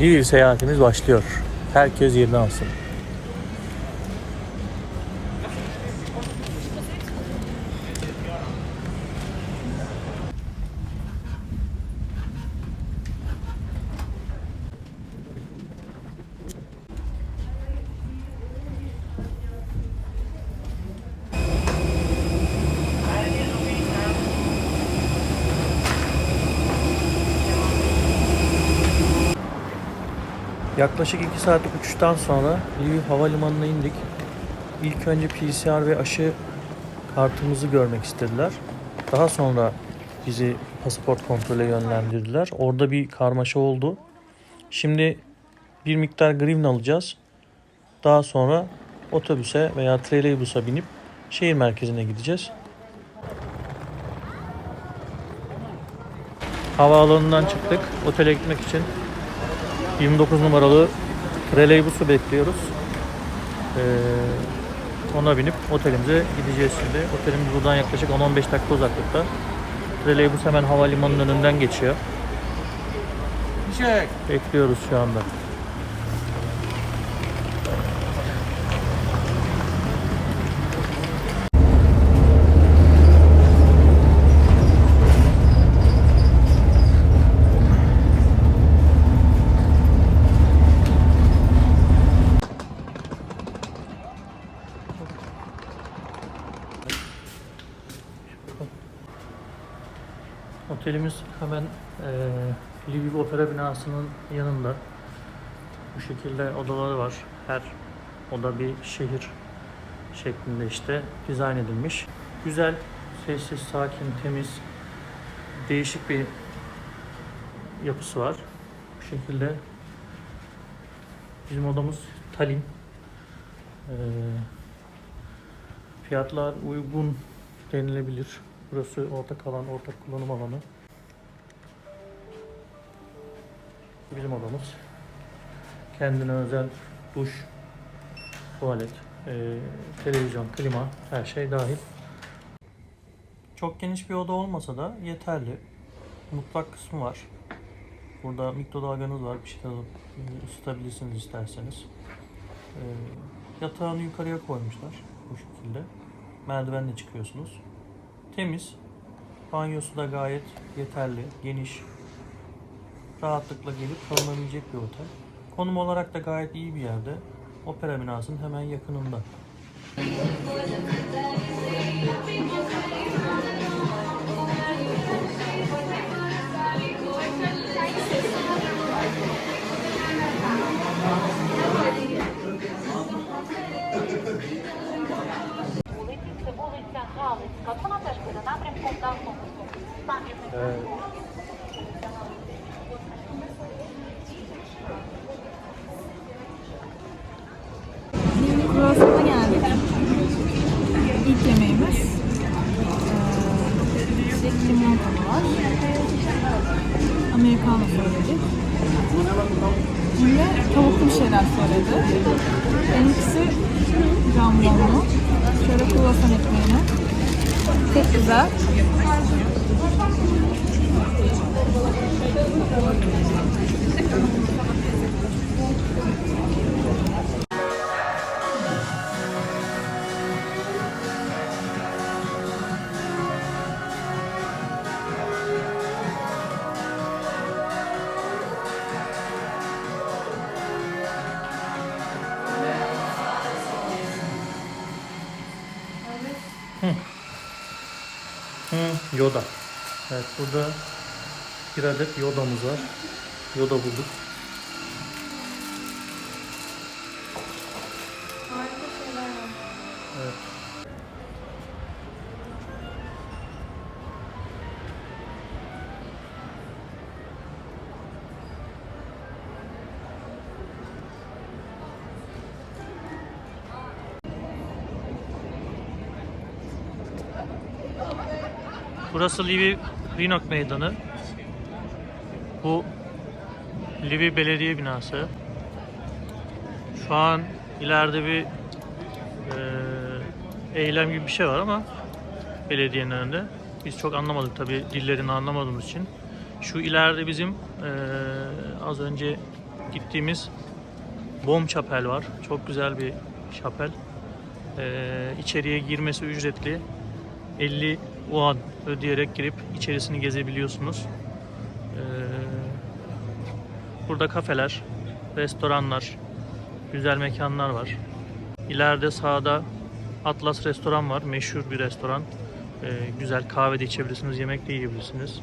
Lviv seyahatimiz başlıyor. Herkes yerini alsın. Yaklaşık 2 saatlik uçuştan sonra Lviv Havalimanı'na indik. İlk önce PCR ve aşı kartımızı görmek istediler. Daha sonra bizi pasaport kontrole yönlendirdiler. Orada bir karmaşa oldu. Şimdi bir miktar grivn alacağız. Daha sonra otobüse veya troleybusa binip şehir merkezine gideceğiz. Havaalanından çıktık. Otele gitmek için 29 numaralı troleybusu bekliyoruz. Ee, ona binip otelimize gideceğiz şimdi. Otelimiz buradan yaklaşık 10-15 dakika uzaklıkta. Troleybus hemen havalimanının önünden geçiyor. Bekliyoruz şu anda. Otelimiz hemen eee Lviv Opera binasının yanında. Bu şekilde odaları var. Her oda bir şehir şeklinde işte dizayn edilmiş. Güzel, sessiz, sakin, temiz, değişik bir yapısı var. Bu şekilde bizim odamız Tallinn. Eee, fiyatlar uygun denilebilir. Burası ortak alan, ortak kullanım alanı. Bizim odamız. Kendine özel duş, tuvalet, eee, televizyon, klima, her şey dahil. Çok geniş bir oda olmasa da yeterli. Mutfak kısmı var. Burada mikrodalganız var. Bir şey alıp e, ısıtabilirsiniz isterseniz. Eee, yatağını yukarıya koymuşlar bu şekilde. Merdivenle çıkıyorsunuz. Temiz. Banyosu da gayet yeterli, geniş. Rahatlıkla gelip kalınabilecek bir otel. Konum olarak da gayet iyi bir yerde. Opera binasının hemen yakınında. Limonata var. Americano söyledik. Yine tavuklu bir şeyler söyledi. Benimkisi jambonlu. Şöyle kruvasan ekmeğine. Çok güzel. Hı, Yoda. Evet burada bir adet Yoda'mız var. Yoda bulduk. Evet. Burası Lviv Rinok Meydanı. Bu Lviv Belediye binası. Şu an ileride bir eee, eylem gibi bir şey var ama belediyenin önünde. Biz çok anlamadık tabi dillerini anlamadığımız için. Şu ileride bizim eee, az önce gittiğimiz Bom Chapel var. Çok güzel bir şapel. Ee, içeriye girmesi ücretli. 50 won ödeyerek girip içerisini gezebiliyorsunuz. Ee, burada kafeler, restoranlar, güzel mekanlar var. İleride sağda Atlas restoran var. Meşhur bir restoran. Ee, güzel kahve de içebilirsiniz, yemek de yiyebilirsiniz.